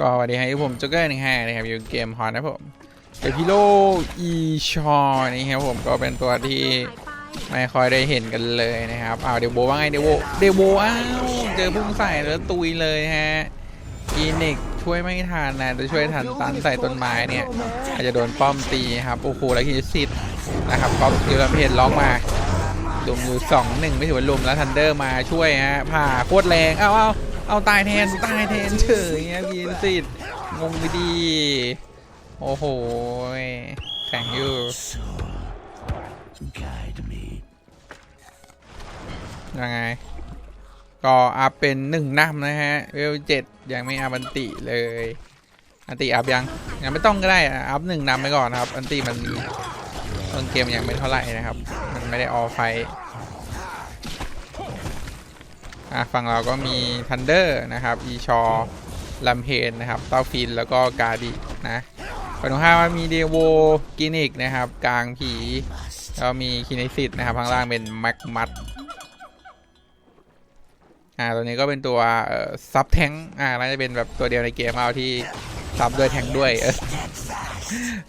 ก็สวัสดีครับผมจ็กเกอร์หนึ่งห้านะครับอยู่เกมฮอนนะผมเดพิโลอีชอนี่ครับผมก็เป็นตัวที่ไม่ค่อยได้เห็นกันเลยนะครับอ้าวเดวโบว่าไงเดวโบเดวโบอ้าวเจอพุ่งใส่แล้วตุยเลยฮะอีนิกช่วยไม่ทันนะจะช่วยทันตันใส่ต้นไม้เนี่ยอาจจะโดนป้อมตีครับโอ้โหแล้วคิดสิทธิ์นะครับก็คิวลำเพจล็อกมาลุมอยู่สองหนึ่งไม่ถือว่าลุมแล้วทันเดอร์มาช่วยฮะผ่าโคตรแรงอ้าเอ้าว เอาตายแทนตายแทนเฉยเงี้ยพี่สิทธ์งงไปดีโอ้โหแข่งอยู่ยังไง ก็อัพเป็นหนึ่งน้ำนะฮะเวลเจ็ดยังไม่อัพอันติเลยอันติอัพยังยังไม่ต้องก็ได้อะอัพหนึ่งนำไปก่อนนะครับ อันติมันต้นเกมยังไม่เท่าไหร่นะครับ มันไม่ได้ออไฟ อะฝั่งเราก็มีทันเดอร์นะครับอีชอลัมเพนนะครับเต้าฟินแล้วก็กาดินะฝั่งตรงข้ามมีเดโวกินิกนะครับกลางผีแล้วมีคินิซิตนะครับข้างล่างเป็นแม็กมัดอ่าตัวนี้ก็เป็นตัวซับแทงอ่าน่าจะเป็นแบบตัวเดียวในเกมเอาที่ซับด้วยแทงด้วยเออ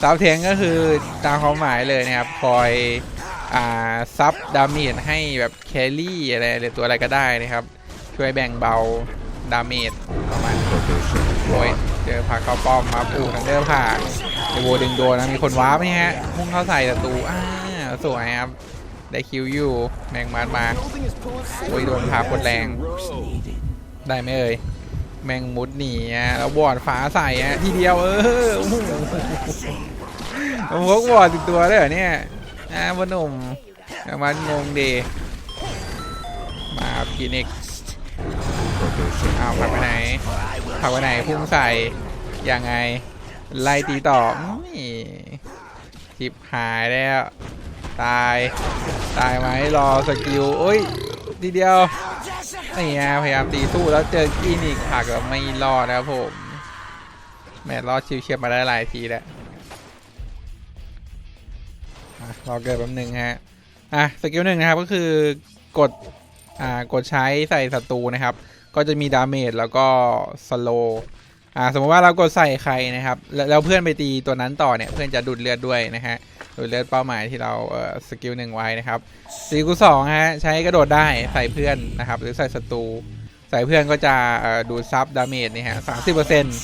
ซับแทงก็คือตามความหมายเลยนะครับคอย อ่าซับดาเมจให้แบบแครี่อะไรหรือตัวอะไรก็ได้นะครับ ช่วยแบ่งเบาดาเมจประมาณนี้โอ้ยเจอผาเข้าป้อมมาปูทันเดอร์ผ่าไอโวดึงโดนนะมีคนว้าไหมฮะพุ่งเข้าใส่ศัตรูอ่าสวยครับได้คิวอยู่แมงมันมาโอ้ยโดนพาคนแรง ได้ไหมเอ่ยแมงมุดหนีอะแล้วบอดฟ้าใส่อะทีเดียวเออโอ้โหผมพกบอดติดตัวเลยเหรอเนี่ย อ่าบนหนุ่มมงมันงงดีมาพีนิกอ้าผักไปไหนผักไปไหนพุ่งใส่ยังไง ไล่ตีต่ออุ้ยจิบหายแล้ว ตาย ตายไหมรอสกิลโอ้ยทีเดียวนี่ไงพยายามตีสู้แล้วเจอกินอีกผักแล้วไม่รอดนะผม แมตช์รอดชิวเชียบมาได้หลายทีแล้ว รอเกิดแป๊บหนึงฮะ อะสกิลหนึ่งนะครับก็คือกด อ่ากดใช้ใส่ศัตรูนะครับ ก็จะมีดาเมจแล้วก็สโลอ่าสมมติว่าเรากดใส่ใครนะครับแล้วแล้วเพื่อนไปตีตัวนั้นต่อเนี่ยเพื่อนจะดูดเลือดด้วยนะฮะดูดเลือดเป้าหมายที่เราเอ่อสกิลหนึ่งไว้นะครับสกิลสองฮะใช้กระโดดได้ใส่เพื่อนนะครับ หรือใส่ศัตรู ใส่เพื่อนก็จะดูดซับดาเมจนี่ฮะสามสิบเปอร์เซ็นต์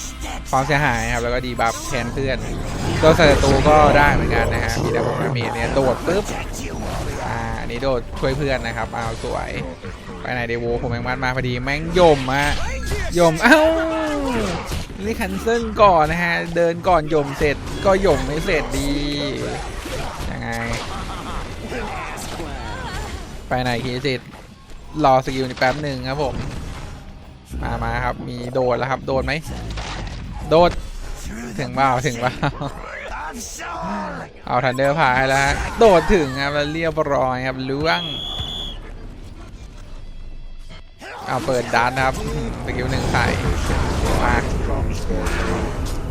ความเสียหายนะครับ แล้วก็ดีบัฟแทนเพื่อนตัวศัตรูก็ได้เหมือนกันนะฮะมีดาดาเมจเนี่ยโดดปุ๊บ อ่าอันนี้โดดช่วยเพื่อนนะครับ เอาสวย ไปไหนเดโวผมแมงมันมาพอดีแม่งยมอะยม เอ้านี่คันเซิลก่อนนะฮะ เดินก่อนยมเสร็จก็ยมไม่เสร็จดี ยังไง ไปไหนคีสิทธิ์รอสกิลนี่แป๊บหนึ่งครับผม มามาครับ มีโดดแล้วครับ โดดไหม โดด ถึงเปล่าถึงเปล่าเอาทันเดอร์ผ่าให้แล้วฮะโดดถึงครับแล้วเรียบร้อยครับล่วงเอาเปิดดันครับอื้อหือสกิลหนึ่งใส่มา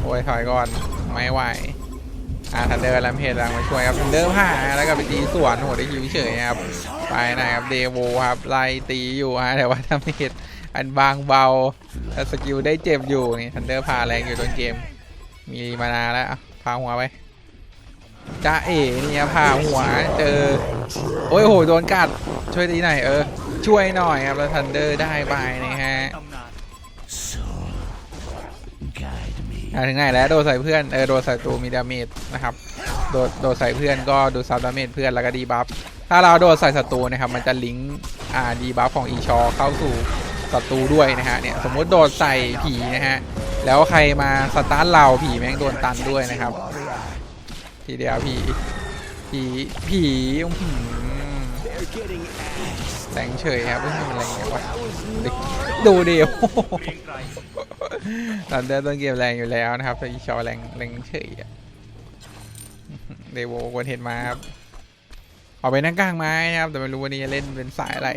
โอ้ยถอยก่อน ไม่ไหวอ่าทันเดอร์แลมเพจลังมาช่วยครับทันเดอร์ผ่าแล้วก็ไปตีสวนโหได้คิวเฉยครับ ไปนะครับ เดโวครับ ไล่ตีอยู่ฮะแต่ว่าทำเพจ อันบางเบาแต่สกิลได้เจ็บอยู่นี่ทันเดอร์พาแรงอยู่ต้นเกม มีมานาแล้วพาหัวไปจ้าเอ๋นี่ยพาหัวเจอ โอ้ยโหโดนกัด ช่วยตีหน่อยเออ ช่วยหน่อยครับแล้วทันเดอร์ได้ไปนะฮะถึงไหนแล้วโดดใส่เพื่อนเออโดดใส่ตูมีดาเมจนะครับโดดโดดใส่เพื่อนก็ดูซับดาเมจเพื่อนแล้วก็ดีบัฟถ้าเราโดดใส่ศัตรูนะครับมันจะลิงก์อ่าดีบัฟของอีชอเข้าสู่ ศัตรูด้วยนะฮะเนี่ยสมมติโดดใส่ผีนะฮะแล้วใครมาสตาร์ทเราผีแม่งโดนตันด้วยนะครับทีเดียวผีผีผีอื้อหือแรงเฉยครับไม่ใช่แรงอย่างวะดิดูดิโอ้โหตอนเดินต้นเกมแรงอยู่แล้วนะครับแต่อีชอแรงแรงเฉยอะเดวโวคนเห็นมาครับออกไปนั่งกลางไม้นะครับ แต่ไม่รู้วันนี้จะเล่นเป็นสายอะไร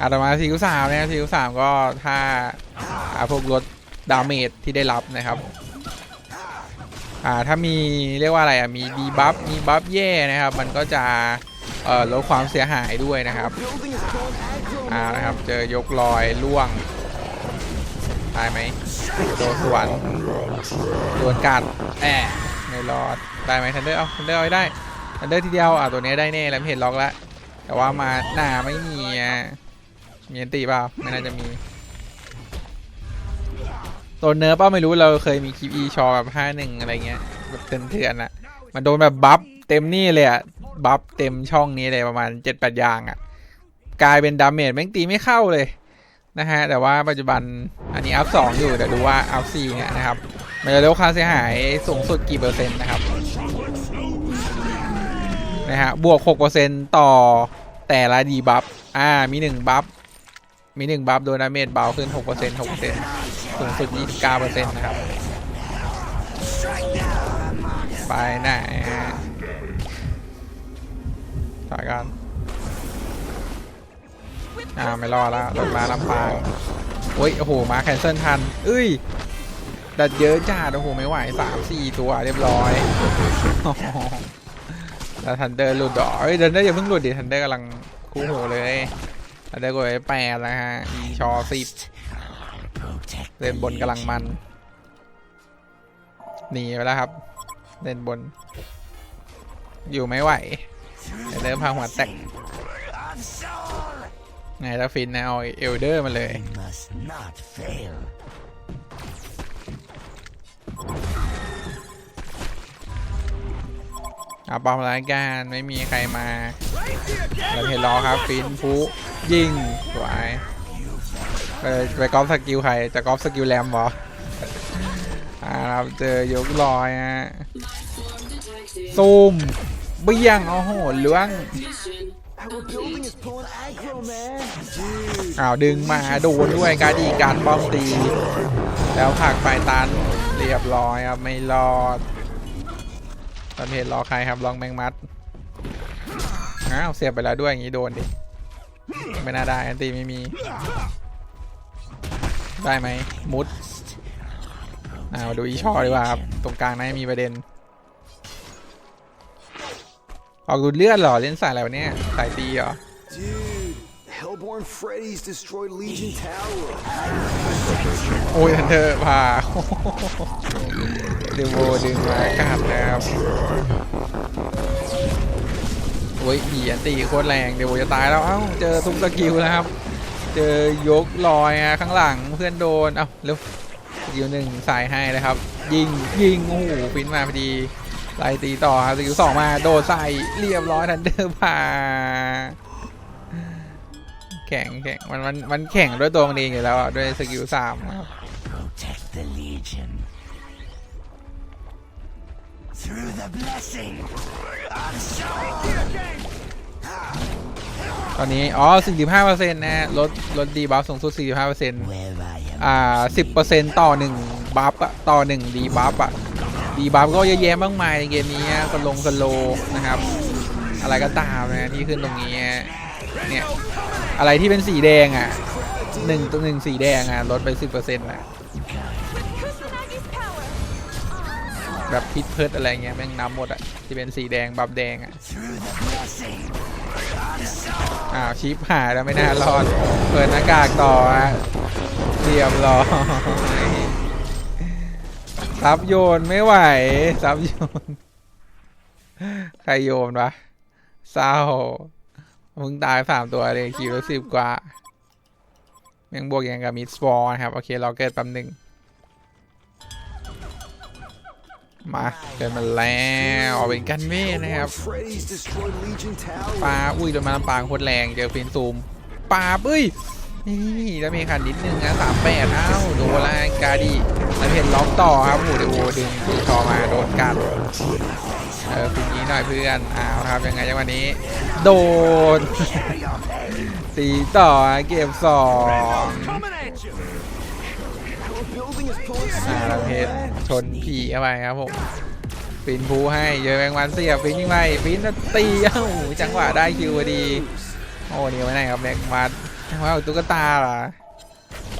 อาต่อมาซีคิวสามนะครับซีคิวสามก็ถ้าอาพวกลดดาเมจที่ได้รับนะครับอ่าถ้ามีเรียกว่าอะไรอะมีดีบัฟมีบัฟแย่นะครับ มันก็จะเอ่อลดความเสียหายด้วยนะครับอ่านะครับเจอยกลอยล่วงตายไหมโดนสวนโดนกัดแอะไม่รอดได้ไหมทันเดอร์เอาทันเดอร์เอาได้ทันเดอร์ทีเดียวอะตัวนี้ได้แน่แล้วเห็นล็อกแล้ว แต่ว่ามาหน้าไม่มีอะมีอันตีเปล่าไม่น่าจะมีตัวเนิร์ฟเปล่าไม่รู้เราเคยมีคลิปอีชอแบบห้าหนึ่งอะไรเงี้ยแบบเถื่อนๆอะมันโดนแบบบัฟเต็มนี่เลยอะบัฟเต็มช่องนี้เลยประมาณเจ็ดแปดยางอะกลายเป็นดาเมจแม่งตีไม่เข้าเลยนะฮะแต่ว่าปัจจุบันอันนี้อัพสองอยู่แต่ดูว่าอัพสี่เนี่ยนะครับมันจะลดค่าเสียหายสูงสุดกี่เปอร์เซ็นต์นะครับ นะฮะบวกหกเปอร์เซ็นต์ต่อแต่ละดีบัฟอ่ามีหนึ่งบัฟมีหนึ่งบัฟโดนดาเมจเบาขึ้นหกเปอร์เซ็นต์หกเปอร์เซ็นต์สูงสุดยี่สิบเก้าเปอร์เซ็นะครับ ไปไหนฮะต่อยกันอ่าไม่รอดแล้วรถมาลำปางโอ้ย โอ้โห มาแคนเซิลทันเอ้ย ดัดเยอะจ้า โอ้โห ไม่ไหวสามสี่ตัวเรียบร้อย แล้วทันเดอร์หลุดดอเอ้ยทันเดอร์อย่าเพิ่งหลุดดิทันเดอร์กำลังคู่หูเลยทันเดอร์กดไปแปดแล้วฮะอีชอสิบเล่นบนกำลังมันหนีไปแล้วครับ เล่นบน อยู่ไม่ไหวเดิมพาหัวแตกไงถ้าฟินนะเอาเอลเดอร์มาเลย เอาปอมรายการไม่มีใครมาเราเห็นรอครับฟินฟูยิงสวยไปไปกอล์ฟสกิลใครจะกอล์ฟสกิลแรมเหรออ่าครับเจอยกลอยฮะซูมเบี้ยงโอ้โหล้วงอ้าวดึงมาโดนด้วยการดีการป้อมตี แล้วผักไปตันเรียบร้อยครับไม่รอด ตอนเพจรอใครครับลองแมงมัดอ้าวเสียบไปแล้วด้วยอย่างนี้โดนดิไม่น่าได้อันตีไม่มี ได้ไหมมุดอ่ามาดูอีช่อดีกว่าครับตรงกลางน่าจะมีประเด็น ออกดูดเลือดเหรอเล่นสายอะไรวะเนี่ยสายตีเหรอ Dude, Hellborn Freddy's destroyed Legion Tower. โอ้ยทันเธอพา เดโวดึงมากัดนะครับโอ้ยผีอันตีโคตรแรงเดโวจะตายแล้วเอ้าเจอทุกสกิลแล้วครับ เจอยกลอยอะข้างหลังเพื่อนโดนเอ้าเร็วสกิลหนึ่งใส่ให้เลยครับ ยิงยิงโอ้โหฟินมาพอดีไล่ตีต่อครับสกิลสองมาโดดใส่เรียบร้อยทันเดอร์พาแข่งแข่งมันมันมันแข่งด้วยตัวมันเองอยู่แล้วอะด้วยสกิลสามครับ ตอนนี้ อ๋อ 45%นะฮะลด ลดดีบัฟสูงสุด 45% Where I am อ่า 10%ต่อ 1 บัฟอะต่อ 1 ดีบัฟอะดีบัฟก็เยอะแยะมากมายในเกมนี้ฮะสลงสโลนะครับ อะไรก็ตามนะที่ขึ้นตรงนี้ฮะเนี่ย อะไรที่เป็นสีแดงอะหนึ่งตัวหนึ่งสีแดงอะลดไป 10%นะ แบบพิษเพิดอะไรเงี้ยแม่งน้ำหมดอะที่เป็นสีแดงบัฟแดงอะอ้าวชิปหายแล้วไม่น่ารอด เปิดหน้ากากต่อฮะเรียบร้อยซับโยนไม่ไหวซับโยน ใครโยนวะเศร้ามึงตายสามตัวเลยคิวสิบกว่ายังบวกยังกับมิดสปอร์ครับ โอเค เราเกิดแป๊บหนึ่ง มาเกิดมาแล้วเอาเป็นกันเม่นะครับปลาอุ้ยโดนมาลำปางโคตรแรงเจอฟินซูมปลาเอ้ยนี่แล้วมีคันนิดนึงนะสามแปดอ้าวโดนละกาดีแล้วเห็นล็อกต่อครับโอ้โหดี๋ยวโดึงตีต่อมาโดนกัดเออฟินนี้หน่อยเพื่อนอ้าวครับยังไงจังวะนี้ โดนตีต่อเก็บสอง อ่าแล้วเพชรชนผีเข้าไปครับผมฟินพูให้เยอะแมงวันเสียบฟินยิงไปฟินตีเอ้าจังหวะได้คิวพอดี โอ้นี่ไว้ไหนครับแม็กมัดว้าวตุ๊กตาเหรอ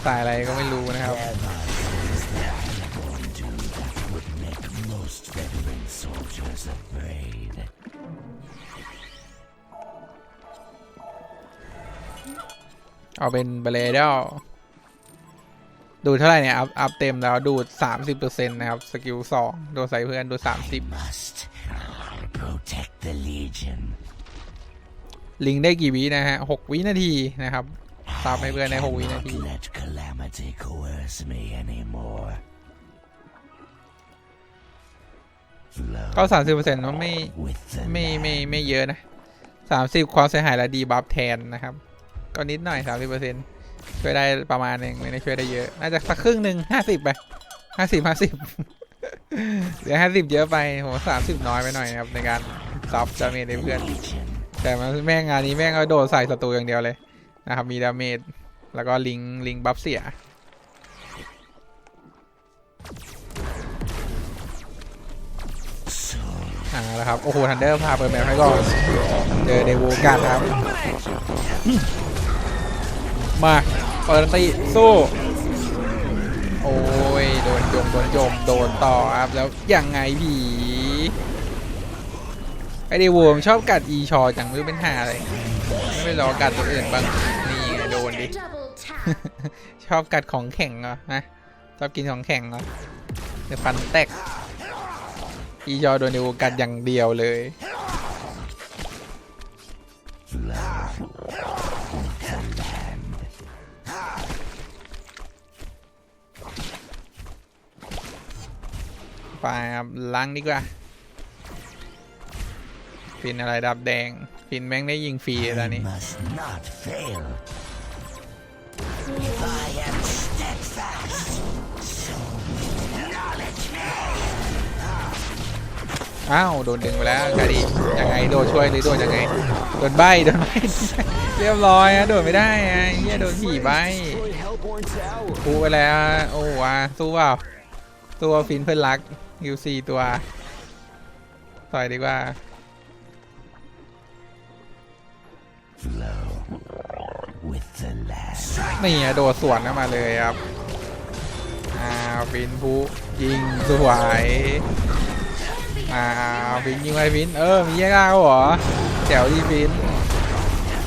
สายอะไรก็ไม่รู้นะครับเอาเป็นเบลเดล ดูเท่าไหร่เนี่ย อัพอัพเต็มแล้วดูด 30%นะครับ สกิล 2 โดนใส่เพื่อน ดูด 30 protect the Legion. ลิงได้กี่วินะฮะ 6 วินาทีนะครับซับให้เพื่อนใน 6 วินาที let calamity coerce me anymore. ก็30%มันไม่ไม่ไม่ไม่เยอะนะ30ความเสียหายและดีบัฟแทนนะครับ ก็นิดหน่อย30% ช่วยได้ประมาณหนึ่งไม่ได้ช่วยได้เยอะ น่าจะสักครึ่งหนึ่ง50ไป50 50เหลือ50เยอะไปผมว่า30น้อยไปหน่อยนะครับในการซับดาเมจให้เพื่อน แต่แม่งงานนี้แม่งก็โดดใส่ศัตรูอย่างเดียวเลยนะครับมีดาเมจแล้วก็ลิงลิงบัฟเสียอ่าแล้วครับ โอ้โหทันเดอร์พาเปิดแมปให้ก่อน เจอเดวูกันครับ มาเปิดตีสู้ โอ้ย โดนจมโดนจมโดนต่อครับ แล้วยังไงผีไอเดวูมชอบกัดอีชอจังไม่รู้เป็นหาอะไร ไม่ไปรอกัดตัวอื่นบ้างนี่โดนดิ ชอบกัดของแข็งเหรอนะชอบกินของแข็งเหรอเดี๋ยวฟันแตกอีจอโดนเดิวกัดอย่างเดียวเลย ไปครับล้างดีกว่า ฟินอะไรดับแดง ฟินแม่งได้ยิงฟรีเลยตอน I นี้ must not fail. I am steadfast. So acknowledge me. อ้าว โดนดึงไปแล้วกาดิยังไงโดนช่วยหรือโดนยังไง โดนใบโดนใบเรียบร้อยอะโดนไม่ได้อะเฮียโดนผีใบ Destroyed Hellborn Tower. กูไปแล้วอะโอ้ว่ะสู้เปล่า ตัวฟินเพื่อนรักยูซีตัว ต่อยดีกว่า Flow with the land. นี่อะโดดสวนเข้ามาเลยครับอ้าวฟินผู้ยิงสวยอ้าวฟินยิงไปฟิน เออ มีแยกล่างเหรอแจ๋วดีฟิน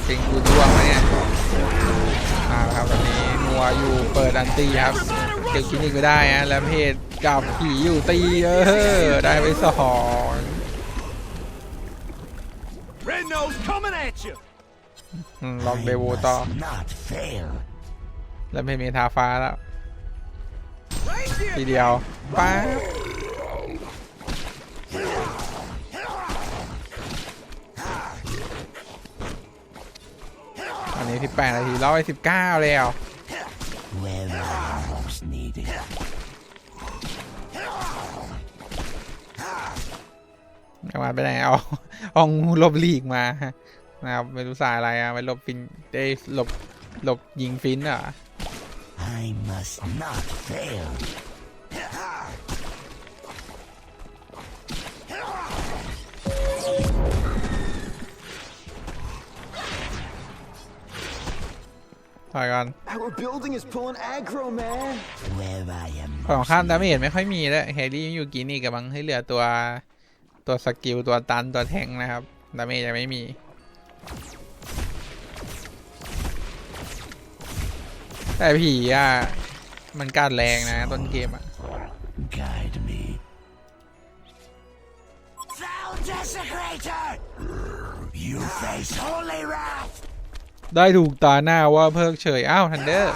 ฟินกูดวงมาเนี่ยอ้าวครับตอนนี้นัวอยู่เปิดอันตีครับเก็บคลินิกไม่ได้ฮะแล้วเพ จับผีอยู่ตีเออ ได้ไปสอง Red Nose coming at you. ลองเดโวต่อ แล้วไม่มีทาฟ้าแล้ว ทีเดียวป้าอันนี้ 18 นาทีร้อย19แล้ว Where I am most needed. เอามาไปไหนเอาเอางูหลบหลีกมานะครับไม่รู้สายอะไรอะไปหลบฟินได้หลบหลบยิงฟินเหรอะ I must not fail. ถอยก่อน Our building is pulling aggro, man. Where I am ฝั่ง most ข้ามดาเมจไม่ค่อยมีแล้วแฮร์รี่อยู่กินี่กับบังให้เหลือตัว ตัวสกิล ตัวตัน ตัวแทงนะครับดาเมจยังไม่มีแต่ผีอะ มันกัดแรงนะ ต้นเกมอะ guide me. Thou desecrator! You face holy wrath! ได้ถูกตาหน้าว่าเพิกเฉย อ้าวทันเดอร์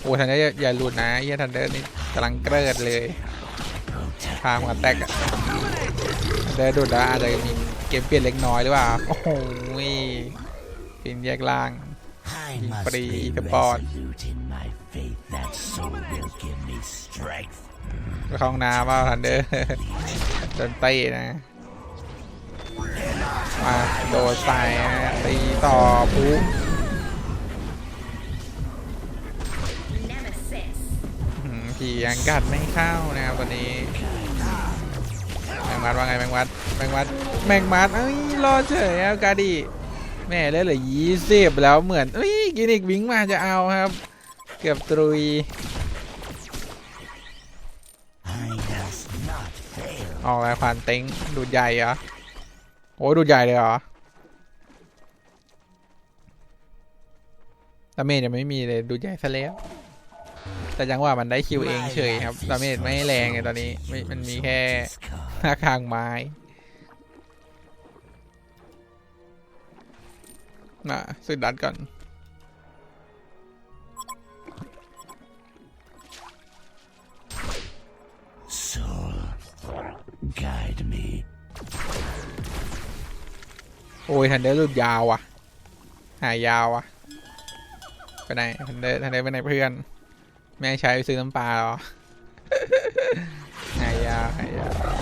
โอ้ทันเดอร์อย่าอย่าหลุดนะเฮียทันเดอร์นี่กำลังเกริดเลยพาหัวแตกอะ ทันเดอร์ดุดแล้วอาจจะมีเกมเปลี่ยนเล็กน้อยหรือเปล่าโอ้โหฟินแยกล่าง I must Free be the bot. resolute in my faith that so will give me strength. ไปเข้าห้องน้ำว่าทันเดอร์โดนเตะนะมาโดดใส่นะตีต่อปุ๊บ Nemesis. อื้อหือผียังกัดไม่เข้านะครับตอนนี้แม งมัดว่าไงแมงมัดแมงมัดแมงมัดเอ้ยรอเฉยเอากาดีแม่เล่นเหลือยี่สิบแล้วเหมือนเอ้ยกินอีกวิงมาจะเอาครับ เกือบตรุยออกแล้วควานเต็งดูดใหญ่เหรอโอ้ดูดใหญ่เลยเหรอดาเมจยังไม่มีเลยดูดใหญ่ซะแล้ว แต่จังหวะมันได้คิวเองเฉยครับดาเมจไม่แรงไงตอนนี้มันมีแค่ หน้าคางไม้น่ะสุดดัดก่อน Soul, guide me. โอ้ยทันเดอร์หลุดยาวอะ หายยาวอะ ไปไหนทันเดอร์ทันเดอร์ไปไหนเพื่อน แม่ใช้ไปซื้อน้ำปลาเหรอ หายยาว หายยาว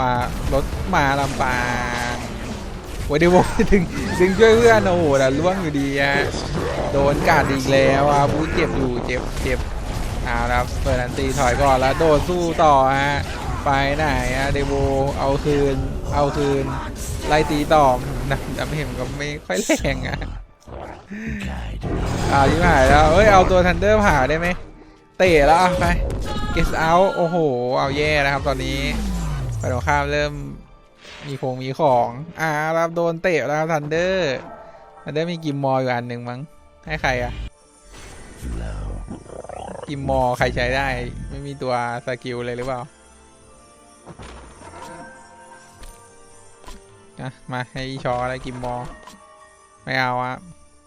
มารถมาลำปางโอ้ยเดียวผมดึงดึงช่วยเพื่อนโอ้โหแต่ล่วงอยู่ดีอะโดนกัดอีกแล้วอะบูเจ็บอยู่เจ็บเจ็บเอาละครับเฟอร์นันตีถอยก่อนแล้วโดนสู้ต่อฮะไปไหนอะเดโวเอาคืนเอาคืนไล่ตีต่อนะแต่ไม่เห็นก็ไม่ค่อยแรงอะ Guide me. อ่ายิ่งหายแล้วเอ้ยเอาตัวทันเดอร์ผ่าได้ไหมเตะแล้วไป get out โอ้โห เอาแย่นะครับตอนนี้ ไปตรงข้ามเริ่มมีโคงมีของอ่ารับโดนเตะแล้วทันเดอร์ทันเดอร์มีกิมมอร์อยู่อันหนึ่งมั้งให้ใครอะ Flow. กิมมอร์ใครใช้ได้ ไม่มีตัวสกิลเลยหรือเปล่าอะมาให้อีชออะไรกิมมอร์ไม่เอาอะ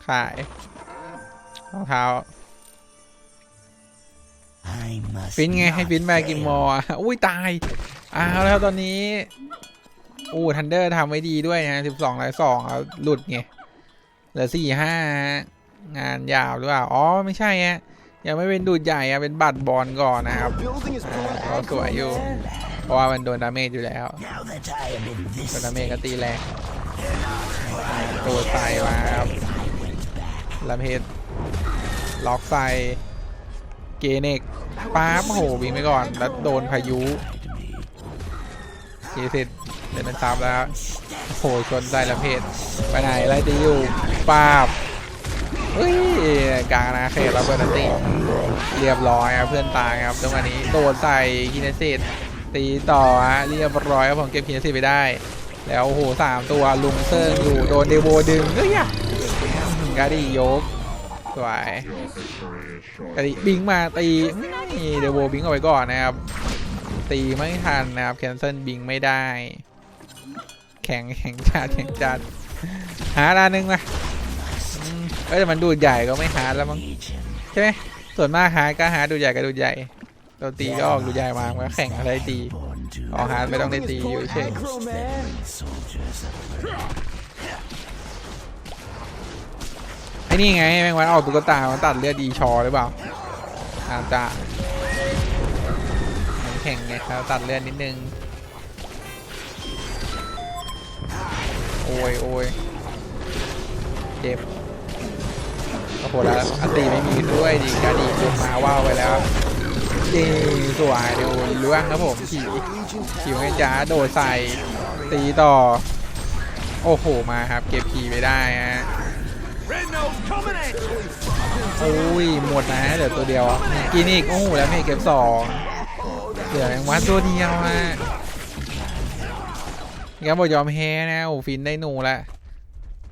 ขายรองเท้า I must ฟินไงให้ not ฟินมากินมอ fail. อะอุ้ยตาย อ้าวแล้วตอนนี้อู้ทันเดอร์ทำไว้ดีด้วยนะสิบสองร้อยสองหลุดไงเหลือสี่ห้างานยาวหรือเปล่าอ๋อไม่ใช่ฮะยังไม่เป็นดูดใหญ่อะเป็นบัตรบอลก่อนนะครับเขาสวยอยู่ เพราะว่ามันโดนดาเมจอยู่แล้วโดนดาเมจก็ตีแรงตัวใส่มาครับลำเพชรล็อกใส่เกเนกป๊าบโอ้โหวิ่งไปก่อน แล้วโดนพายุ guide me. ทีเสร็จเดินเป็นซับแล้วโอ้โหชนใส่ละเพศไปไหนไล่ตีอยู่ป้าบเฮ้ยกลางอาเขตแล้วเบอร์นันตีเรียบร้อยครับเพื่อนตายครับจังหวะนี้โดนใส่คินเซิสตีต่อฮะเรียบร้อยครับผมเก็บคินเซิสไปได้ แล้วโอ้โหสามตัวลุงเซิงอยู่โดนเดโวดึงเฮ้ยอะกาดียกสวยกาดีบิงมาตีเดโวบิงเอาไว้ก่อนนะครับ ตีไม่ทันนะครับแคนเซิลบิงไม่ได้ แข็งแข็งจัดแข็งจัดหาดานึงมาเออแต่มันดูดใหญ่ก็ไม่หาแล้วมั้งใช่ไหมส่วนมากหาก็หาดูดใหญ่ก็ดูดใหญ่เราตีก็ออกดูดใหญ่มาก็แข่งอะไรตีออกหาไม่ต้องได้ตีอยู่เฉยไอ้นี่ไงแมงวันออกตุ๊กตามันตัดเลือดดีชอหรือเปล่าอาจจะ ข่งไงครับตัดเลือดนิดนึง โอ้ยโอ้ยเจ็บโอ้โหแล้วอันตีไม่มีด้วยดีกาดีลงมาว่าวไปแล้วเย้สวยเดี๋ยวล่วงครับผมขี่ขี่ให้จ้าโดดใส่ตีต่อ โอ้โหมาครับ เก็บขี่ไปได้ฮะโอ้ยหมดนะเหลือตัวเดียวกินอีกโอ้โหแล้วไม่เก็บสอง เหลือแมงวันตัวเดียวฮะงั้นบอกยอมแพ้นะโอ้ฟินได้หนูละ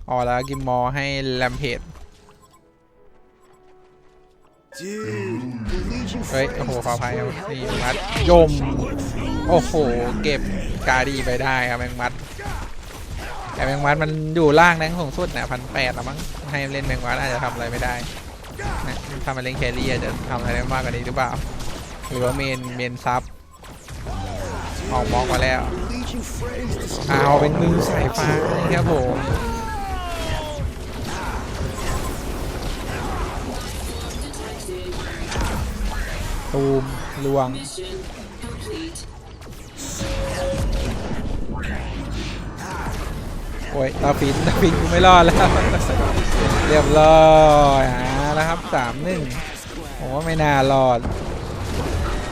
อ๋อแล้วกิมมอให้แลมเพจเฮ้ย โอ้โหขออภัยครับนี่มัดยม โอ้โห เก็บกาดีไปได้ครับแมงมัด แต่แมงมัดมันอยู่ล่างแรงสูงสุดนะพันแปดล้วมั้ง ให้เล่นแมงมัดอาจจะทำอะไรไม่ได้นะถ้ามันเล่นแครี่อาจจะทำอะไรได้มากกว่านี้หรือเปล่า หรือว่าเมนเมนซับออกมอกมาแล้วเอาเป็นมือสายฟ้าครับผมตูมลวงโอ้ยตาฟินตาฟินกูไม่รอดแล้ว เรียบร้อยอ่าแล้วครับสามหนึ่งผมว่าไม่น่ารอด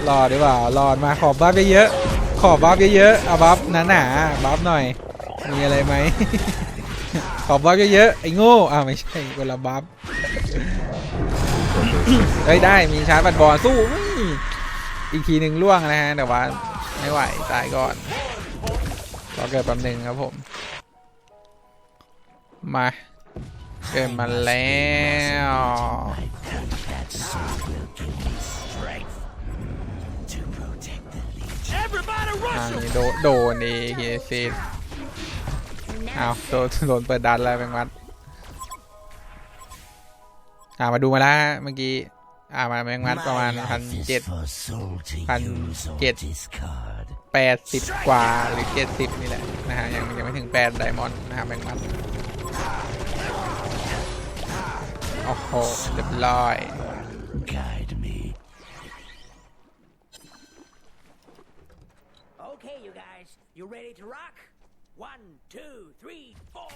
รอดีกว่ารอดมาขอบบัฟเยอะๆขอบบัฟเยอะๆเอาบัฟหนาๆบัฟหน่อย มีอะไรไหม ขอบบัฟเยอะๆไอ้โง่อ่าไม่ใช่คนละบัฟเฮ้ยได้มีชาร์จบัตบอลสู้อีกทีหนึ่งล่วงนะฮะแต่ว่าไม่ไหวตายก่อนรอเกิดแป๊บหนึงครับผม มาเกิดมาแล้ว the Legion. อ่านี่โดโดนดีเฮซิสอ้าวโดนโดนเปิดดันแล้วแบงค์วัดอ่ามาดูมาแล้วฮะเมื่อกี้อ่ามาแบงค์วัดประมาณ My พัน life is เจ็ด for soul to พัน use or เจ็ด discard. แปดสิบกว่าหรือเจ็ดสิบนี่แหละนะฮะยังยังไม่ถึงแปดไดมอนด์นะครับแบงค์วัดโอ้โหเรียบร้อย you ready to rock? One, two, three, four.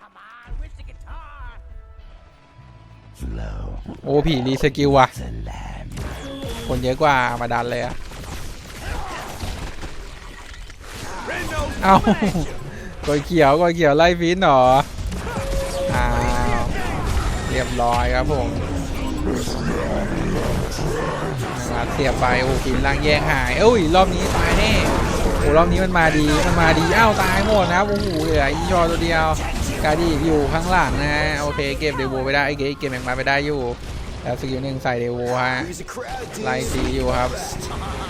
Come on, where's the guitar? Flow โอ้ผีรีสกิลว่ะ the land. คนเยอะกว่ามาดันเลยอะเอากดเขียวกดเขียวไล่ฟินเหรอ อ้าว เรียบร้อยครับผม มาเสียบไปโอ้ฟินล่างแยกหายเอ้ยรอบนี้ตายแน่โอ้รอบนี้มันมาดีมันมาดีอ้าวตายหมดนะครับโอ้โหเหลืออีชอตัวเดียวกาดีอยู่ข้างหลังนะโอเคเก็บเดโวไปได้ไอ้เก็บเก็บแมงมาไปได้อยู่แล้วสกิลหนึ่งใส่เดโวฮะไล่ตีอยู่ครับ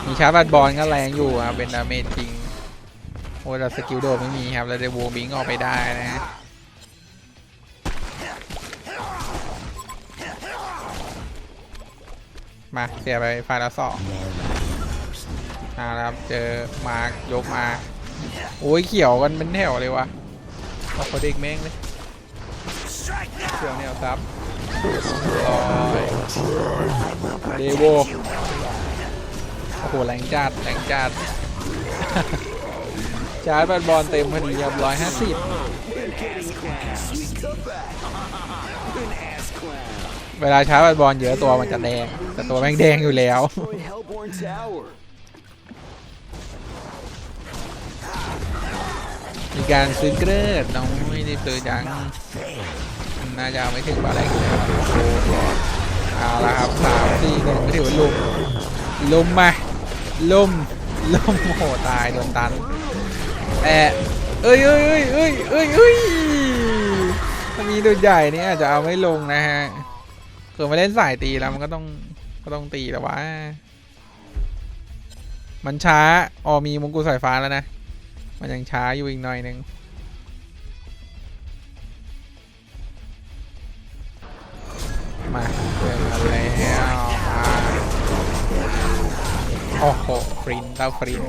มีชาร์บัตบอลก็แรงอยู่ครับเป็นดาเมจจริงโอ้แต่สกิลโดดไม่มีครับแล้วเดโวบิงออกไปได้นะ มาเสียไปไฟละสองเอาละครับเจอมาร์กยกมา โอ้ยเขียวกันเป็นแถวเลยวะเอาเขาเด็กแม่งเลยเขียวเนี่ยครับลอยเดโวโอ้โหแรงจัดแรงจัดชาร์จบัตบอลเต็มพอดีครับร้อยห้าสิบ เวลาชาร์จบอลเยอะตัวมันจะแดง แต่ตัวแม่งแดงอยู่แล้ว มีการซื้อเกลือน้องไม่ได้ซื้อจัง น่าจะเอาไม่ถึงบาแรกเลยครับเอาละครับสามสี่หนึ่งไม่ถือว่าลุมลุมมาลุมลุมโอ้โหตายโดนตันแอะเอ้ยเอ้ยเอ้ยเอ้ยเอ้ยเอ้ยถ้ามีตัวใหญ่นี่อาจจะเอาไม่ลงนะฮะ เกิดมาเล่นสายตีแล้วมันก็ต้องก็ต้องตีแต่ว่า มันช้าอ๋อมีมงกุฎสายฟ้าแล้วนะ มันยังช้าอยู่อีกหน่อยหนึงมาเดินมาแล้วมาโอ้โหฟรินเต้าฟริน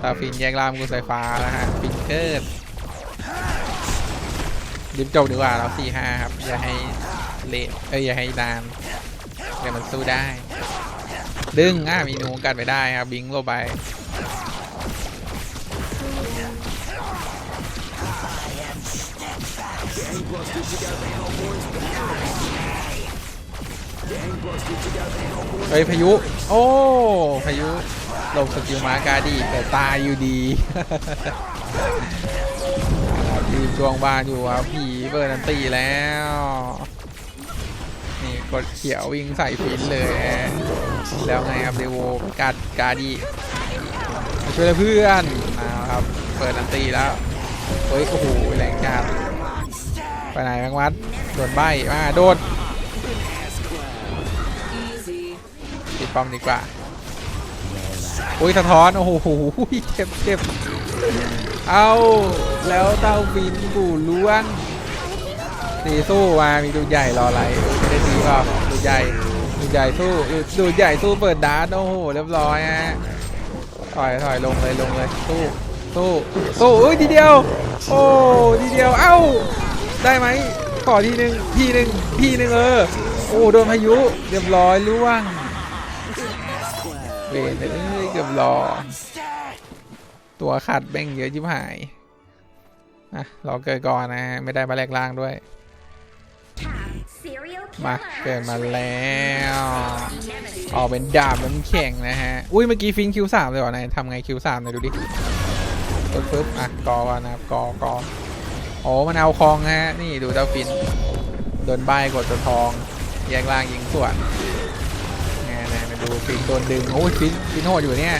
เต้าฟรินแยกล่ามกุญสายฟ้าแล้วฮะฟิงเกอร์รีบจบดีกว่าเราสี่ห้าครับ อย่าให้ เละเอ้ยอย่าให้นานเดี๋ยวมันสู้ได้ ดึงอะมีหนูกัดไปได้ครับบิงโลไปเฮ้ยพายุ โอ้พายุลบสกิลมากาดีแต่ตายอยู่ดีครับยืนช่วงบ้านอยู่ครับผีเปิดนันตีแล้ว กดเขียววิ่งใส่ฟินเลย แล้วไงครับเดโวกัดกาดีมาช่วยเพื่อนเอาครับ เปิดนันตีแล้ว เฮ้ย โอ้โห แรงจัดไปไหนแมงวัด โดนใบมาโดดปิดป้อมดีกว่าอุ้ยสะท้อน โอ้โหเจ็บเจ็บเอา แล้วเต้าฟินกูล้วน ตีสู้มามีดูใหญ่รออะไรไม่ได้ดีเปล่าดูใหญ่ดูใหญ่สู้ดูใหญ่สู้เปิดดาร์โอ้โหเรียบร้อยฮะถอยถอยลงเลยลงเลยสู้สู้สู้เอ้ยทีเดียว โอ้ทีเดียวเอ้าได้ไหมขอทีหนึ่งทีหนึ่งทีหนึ่งเออโอ้โดนพายุเรียบร้อยล่วงเวนเอ้ยเกือบรอ ตัวขัดแบ่งเยอะจิบหายอะรอเกิดก่อนนะฮะไม่ได้มาแลกล่างด้วย มา killer. เกิดมาแล้ว ออกเป็นดาบน้ำแข็งนะฮะ อุ้ยเมื่อกี้ฟินคิวสามเลยเหรอนายทำไงคิวสามหน่อยดูดิปึ๊บปึ๊บอะกอก่อนนะครับกอกอโอ้มันเอาคลองฮะ นี่ดูเจ้าฟินโดนใบกดตัวทอง แยกล่างยิงส่วนไงไงไปดูฟินโดนดึงโอ้ยฟินฟินโหดอยู่เนี่ย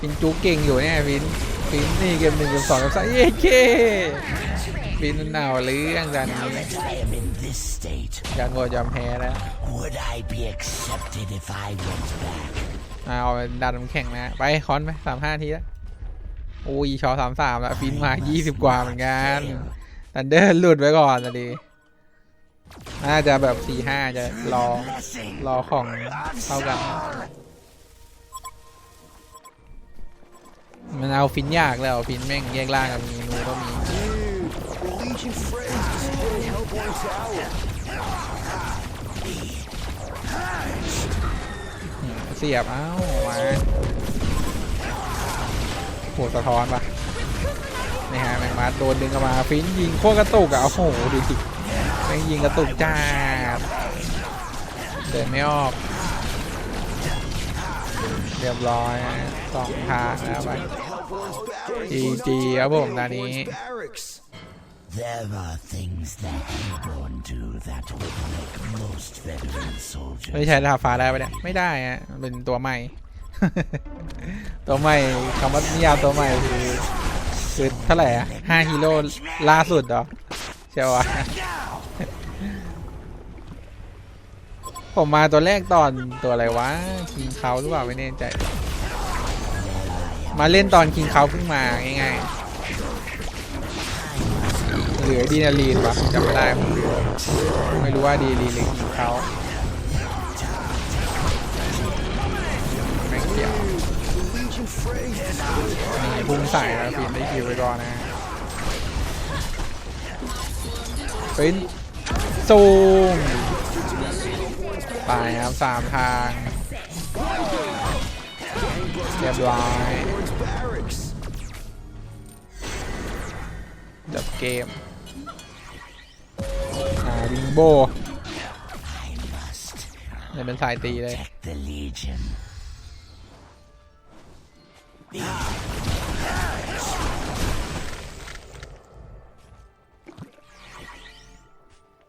ฟินจุกเก่งอยู่เนี่ยฟินฟินนี่เกมหนึ่งเกมสองเกมสามเย้เค ฟินหนาวเรื่องกันนี้ Now that I am in this state, การโหดยอมแพ้แล้ว would I be accepted if I went back? เอาดันน้ำแข็งนะ ไปคอนไปสามห้าทีแล้วโอ้ยชอสามสามแล้วฟินมายี่สิบกว่าเหมือนกันทันเดอร์หลุดไว้ก่อนนะดีน่าจะแบบสี่ห้าจะรอรอของเท่ากัน มันเอาฟินยากแล้วฟินแม่งแยกล่างกับมีนูก็มี Dude, the Legion Fray just hit Hellborn Tower. อืมเสียบเอ้ามาโหสะท้อนปะนี่ฮะแมงมัดโดนดึงกลับมาฟินยิงโคตรกระตุกอะโอ้โหดูดิแม่งยิงกระตุกจ้าเดินไม่ออก เรียบร้อยสองทางแล้วไปจีจีครับผมตอนนี้ There are things that Hellborn do that would make most veteran soldiers. ไม่ใช่ดาบฟ้าได้ปะเนี่ยไม่ได้ฮะเป็นตัวใหม่ ตัวใหม่คำว่านิยามตัวใหม่คือคือเท่าไหร่อะห้าฮีโร่ล่าสุดเหรอใช่ปะผมมาตัวแรกตอนตัวอะไรวะคิงเขาหรือเปล่าไม่แน่ใจ มาเล่นตอนคิงเขาเพิ่งมาง่ายๆ หลือดีนาลีนวะจำไม่ได้ผมไม่รู้ว่าดีลีนหรือคิงเขาไม่เกี่ยว The Legion Fray just hit มีพุ่งใส่แล้วฟินได้คิวไปก่อนนะฟินซูมตายครับสามทางเรียบร้อยจบเกม วิงโบเนี่ยเป็นสายตีเลย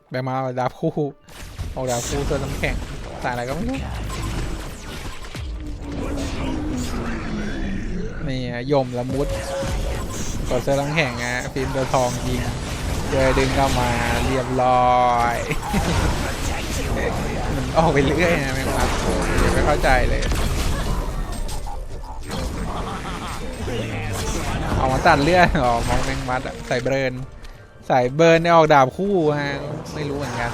แบงมาเอาดาบคู่เอาดาบคู่เสื้อน้ำแข็งสายอะไรก็ไม่รู้นี่ยมละมุดกดเสื้อน้ำแข็งอะฟินตัวทองยิง เจอดึงเข้ามาเรียบร้อยมันออกไปเรื่อยนะแมงมัดยังไม่เข้าใจเลย เอามาตัดเลื่อดออกมองแมงมัดใส่เบิร์นใส่เบิร์นเนี่ยออกดาบคู่ฮะไม่รู้เหมือนกัน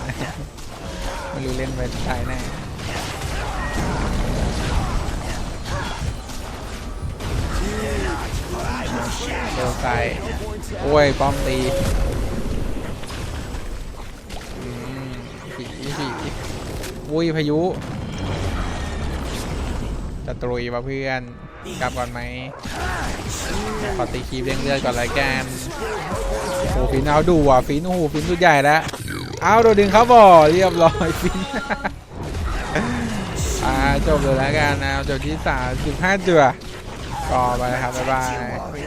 ไม่รู้เล่นไปตายแน่โดนไกโอ้ยป้อมตี อุ้ยพายุ จะตรุยมาเพื่อน กลับก่อนไหมขอตีคีบเร่งเลือดก่อนรายการโอ้ฟินเอาดูว่ะฟินโอ้โหฟินสุดใหญ่แล้วเอาโดนดึงเขาบ่อเรียบร้อยฟินอ่าจบเลยแล้วกันนะจบที่สามสิบห้าจั่วก็ไปครับบ๊ายบาย